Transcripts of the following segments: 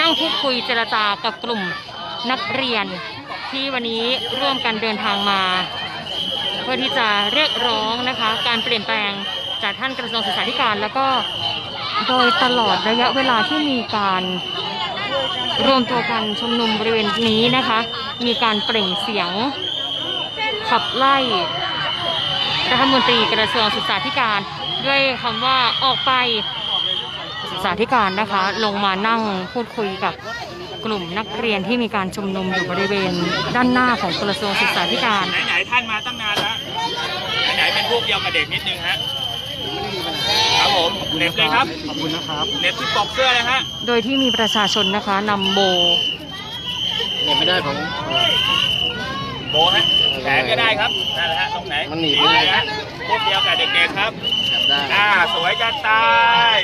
นั่งพูดคุยเจรจากับกลุ่มนักเรียน ที่วันนี้ร่วมกันเดินทางมา เพื่อที่จะเรียกร้องนะคะ การเปลี่ยนแปลงจากท่านกระทรวงศึกษาธิการแล้วก็โดยตลอดระยะเวลาที่มีการรวมตัวกันชุมนุมบริเวณนี้นะคะ มีการเปล่งเสียงขับไล่รัฐมนตรีกระทรวงศึกษาธิการ ด้วยคำว่าออกไป ศึกษาธิการนะคะ ลงมานั่งพูดคุยกับกลุ่มนักเรียนที่มีการชุมนุมอยู่บริเวณด้านหน้าของกระทรวงศึกษาธิการ ไหนๆท่านมาตั้งนานแล้วไหนๆเป็นพวกเดียวกับเด็กนิดนึงฮะครับผมเหน็บเลยครับขอบคุณนะครับเหน็บที่ปกเสื้อเลยฮะโดยที่มีประชาชนนะคะนำโบเนี่ยไม่ได้ผมโบฮะแขนก็ได้ครับนั่นแหละฮะตรงไหนมันหนีบไปไม่ได้ฮะพวกเดียวกับเด็กๆครับจับได้อ่าสวยจะตาย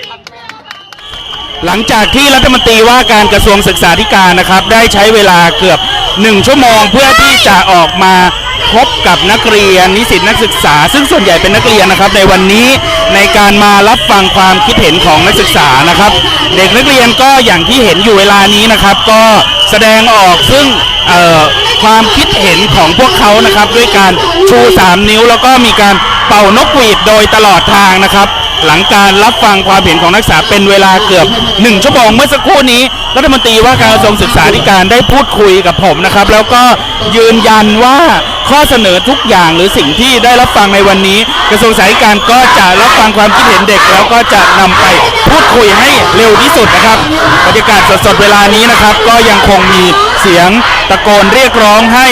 หลังจากที่รัฐมนตรีว่าการกระทรวงศึกษาธิการนะครับ ได้ใช้เวลาเกือบ 1 ชั่วโมง เพื่อที่จะออกมาพบกับนักเรียนนิสิตนักศึกษา ซึ่งส่วนใหญ่เป็นนักเรียนนะครับ ในวันนี้ในการมารับฟังความคิดเห็นของนักศึกษานะครับ เด็กนักเรียนก็อย่างที่เห็นอยู่เวลานี้นะครับ ก็แสดงออกซึ่งเอ่อความคิดเห็นของพวกเขานะครับ ด้วยการชู 3 นิ้วแล้วก็มีการเป่านกหวีดโดยตลอดทางนะครับ หลังการรับฟังความเห็นของนักศึกษาเป็นเวลาเกือบ 1 ชั่วโมงเมื่อสักครู่นี้รัฐมนตรีว่าการกระทรวงศึกษาธิการได้พูดคุยกับผมนะครับ แล้วก็ยืนยันว่าข้อเสนอทุกอย่างหรือสิ่งที่ได้รับฟังในวันนี้ กระทรวงศึกษาธิการก็จะรับฟังความคิดเห็นเด็ก แล้วก็จะนำไปพูดคุยให้เร็วที่สุดนะครับบรรยากาศสดๆเวลานี้นะครับ ก็ยังคงมีเสียงตะโกนเรียกร้องให้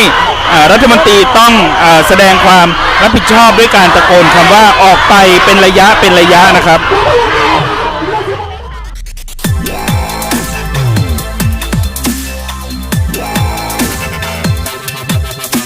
รัฐมนตรีต้องอแสดงความรับผิดชอบด้วยการตะโกนคำว่าออกไปเป็นระยะเป็นระยะนะครับ